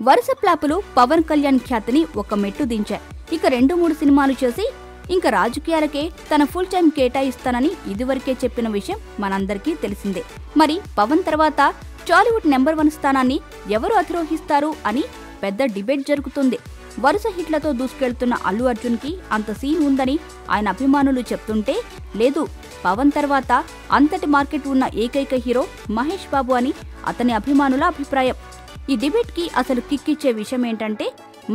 వరుస ప్లాపులు పవన్ కళ్యాణ్ ఖ్యాతిని ఒక మెట్టు దించాయి. ఇక రెండు మూడు సినిమాలు చేసి ఇంకా రాజకీయాలకే తన ఫుల్ టైం కేటాయిస్తానని ఇదివరకే చెప్పిన విషయం మనందరికీ తెలిసిందే. మరి పవన్ తర్వాత టాలీవుడ్ నెంబర్ వన్ స్థానాన్ని ఎవరు అధిరోహిస్తారు అని పెద్ద డిబేట్ జరుగుతుంది. వరుస హిట్లతో దూసుకెళ్తున్న అల్లు అర్జున్కి అంత సీన్ ఉందని ఆయన అభిమానులు చెప్తుంటే లేదు పవన్ తర్వాత అంతటి మార్కెట్ ఉన్న ఏకైక హీరో మహేష్ బాబు అని అతని అభిమానుల అభిప్రాయం. ఈ డిబేట్కి అసలు కిక్కిచ్చే విషయం ఏంటంటే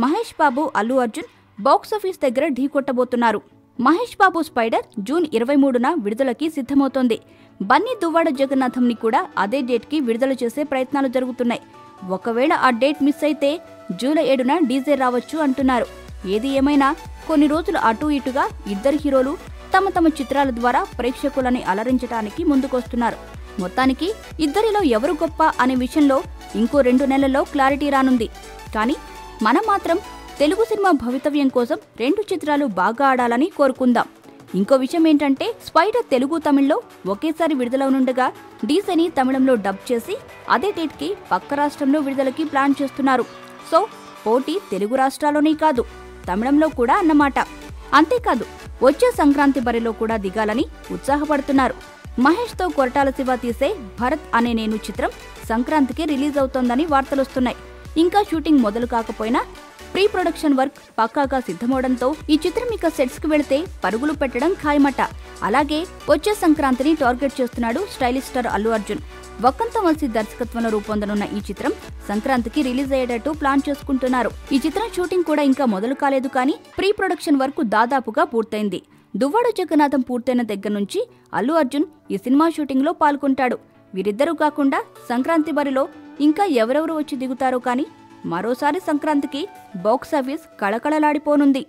మహేష్ బాబు అల్లు అర్జున్ బాక్సాఫీస్ దగ్గర ఢీ కొట్టబోతున్నారు. మహేష్ బాబు స్పైడర్ జూన్ ఇరవై మూడున విడుదలకి సిద్ధమవుతోంది. బన్నీ దువ్వాడ జగన్నాథంని కూడా అదే డేట్కి విడుదల చేసే ప్రయత్నాలు జరుగుతున్నాయి. ఒకవేళ ఆ డేట్ మిస్ అయితే జూలై ఏడున డీజే రావచ్చు అంటున్నారు. ఏది ఏమైనా కొన్ని రోజులు అటు ఇటుగా ఇద్దరు హీరోలు తమ తమ చిత్రాల ద్వారా ప్రేక్షకులని అలరించడానికి ముందుకొస్తున్నారు. మొత్తానికి ఇద్దరిలో ఎవరు గొప్ప అనే విషయంలో ఇంకో రెండు నెలల్లో క్లారిటీ రానుంది. కానీ మనం మాత్రం తెలుగు సినిమా భవితవ్యం కోసం రెండు చిత్రాలు బాగా ఆడాలని కోరుకుందాం. ఇంకో విషయం ఏంటంటే స్పైడర్ తెలుగు తమిళ్ళో ఒకేసారి విడుదలవునుండగా డీసెని తమిళంలో డబ్ చేసి అదే డేట్కి పక్క రాష్ట్రంలో విడుదలకి ప్లాన్ చేస్తున్నారు. సో పోటీ తెలుగు రాష్ట్రాల్లోనే కాదు తమిళంలో కూడా అన్నమాట. అంతేకాదు వచ్చే సంక్రాంతి బరిలో కూడా దిగాలని ఉత్సాహపడుతున్నారు. మహేష్తో కొరటాల శివ తీసే భరత్ అనే నేను చిత్రం సంక్రాంతికి రిలీజ్ అవుతోందని వార్తలొస్తున్నాయి ఇంకా షూటింగ్ మొదలు కాకపోయినా ప్రీ ప్రొడక్షన్ వర్క్ పక్కాగా సిద్ధమవడంతో ఈ చిత్రం ఇక సెట్స్కు వెళితే పరుగులు పెట్టడం ఖాయమట. అలాగే వచ్చే సంక్రాంతిని టార్గెట్ చేస్తున్నాడు స్టైలిష్ స్టార్ అల్లు అర్జున్. వక్కంత వంశీ దర్శకత్వంలో రూపొందనున్న ఈ చిత్రం సంక్రాంతికి రిలీజ్ అయ్యేటట్టు ప్లాన్ చేసుకుంటున్నారు. ఈ చిత్రం షూటింగ్ కూడా ఇంకా మొదలు కాలేదు కానీ ప్రీ ప్రొడక్షన్ వర్క్ దాదాపుగా పూర్తయింది. దువ్వాడ జగన్నాథం పూర్తయిన దగ్గర నుంచి అల్లు అర్జున్ ఈ సినిమా షూటింగ్లో పాల్గొంటాడు. వీరిద్దరూ కాకుండా సంక్రాంతి బరిలో ఇంకా ఎవరెవరు వచ్చి దిగుతారో కానీ మరోసారి సంక్రాంతికి బాక్సాఫీస్ కళకళలాడిపోనుంది.